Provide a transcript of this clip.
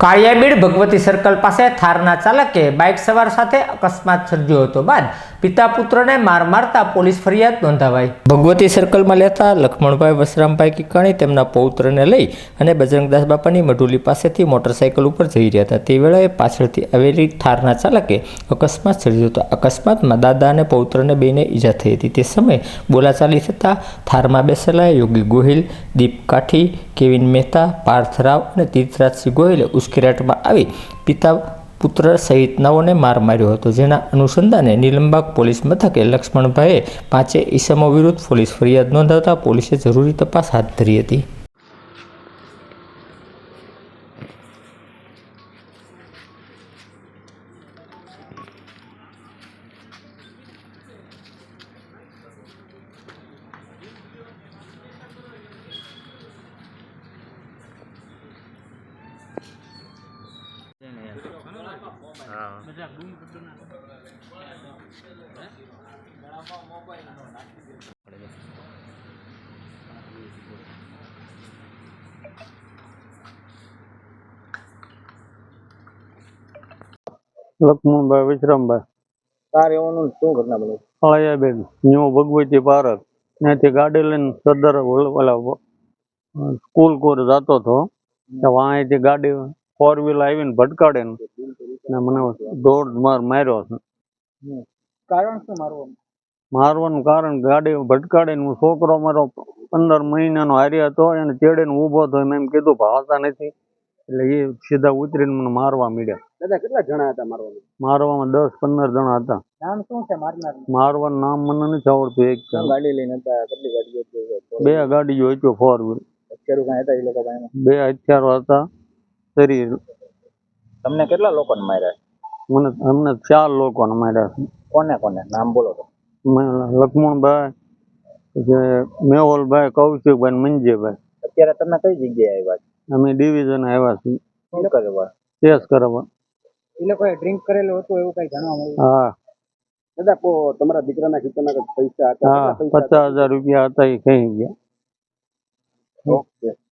Kaliyabid Bhagwati circle પાસે થારના ચાલકે bike સવાર સાથે અકસ્માત સર્જ્યો હતો બાદ પિતા પુત્રને માર મારતા પોલીસ ફરિયાદ નોંધાવાઈ. ભગવતી સર્કલમાં લેતા લખમણભાઈ વસરામભાઈ કિકાણી તેમના પૌત્રને લઈ અને બજરંગદાસ બાપાની મઢુલી પાસેથી મોટરસાઇકલ ઉપર જઈ રહ્યા હતા. તે વેળાએ પાછળથી આવેલી થારના ચાલકે અકસ્માત સર્જ્યો હતો. અકસ્માતમાં દાદા અને પૌત્રને બેને ઈજા થઈ હતી. તે સમયે બોલાચાલી થતાં થારમાં બેસેલા યોગી ગોહિલ દીપ કાઠી કેવિન મહેતા પાર્થ રાવ અને તીર્થરાજસિંહ ગોહિલે ઉશ્કેરાટમાં આવી પિતા પુત્ર સહિત નવોને માર માર્યો હતો. જેના અનુસંધાને નીલમબાગ પોલીસ મથકે લક્ષ્મણભાઈએ પાંચે ઈસમો વિરુદ્ધ પોલીસ ફરિયાદ નોંધાવતા પોલીસે જરૂરી તપાસ હાથ ધરી હતી. લક્ષ્મણભાઈ વિશ્રામભાઈ કાર એવાનું શું ઘટના બની? ફળિયાબેન ન્યુ ભગવતી પાર્ક. ત્યાંથી ગાડી લઈને સરદાર ઓલ- સ્કૂલ કોર જતો હતો. તો વાંયથી ગાડી ફોર વ્હીલ આવીને ભટકાડે ને ને મને દોઢ માર માર્યો છે. કારણ શું મારવાનું? મારવાનું કારણ ગાડી ભટકાડીને હું છોકરો મારો પંદર મહિનાનો હારી હતો એને ચેડીને ઊભો થયો મેં એમ કીધું ભાવતા નથી. એટલે એ સીધા ઉતરીને મને મારવા મળ્યા દાદા કેટલા જણા હતા મારવાનું? મારવામાં દસ પંદર જણા હતા. નામ શું છે મારનાર મારવાનું નામ મને નથી આવડતું એક. ગાડી લઈને હતા? કેટલી ગાડીઓ બે ગાડીઓ હતી ફોર વ્હીલ અત્યારે હતા એ લોકો બે હથિયારો હતા. શરીર તમને કેટલા લોકોને માર્યા? મને અમને ચાર લોકોને માર્યા છે. કોને કોને? નામ બોલો તો. લક્ષ્મણભાઈ પછી મેહુલભાઈ કૌશિકભાઈ ને મંજીભાઈ. અત્યારે તમે કઈ જગ્યાએ આવ્યા છો? અમે ડિવિઝન આવ્યા છીએ. શું કરવા? એ લોકોએ ડ્રિંક કરેલું હતું એવું કઈ જાણવા મળ્યું? હા. દાદા કો તમારા દીકરાના ખીચાના પૈસા હતા? પચાસ હજાર રૂપિયા હતા એ કઈ ગયા. ઓકે.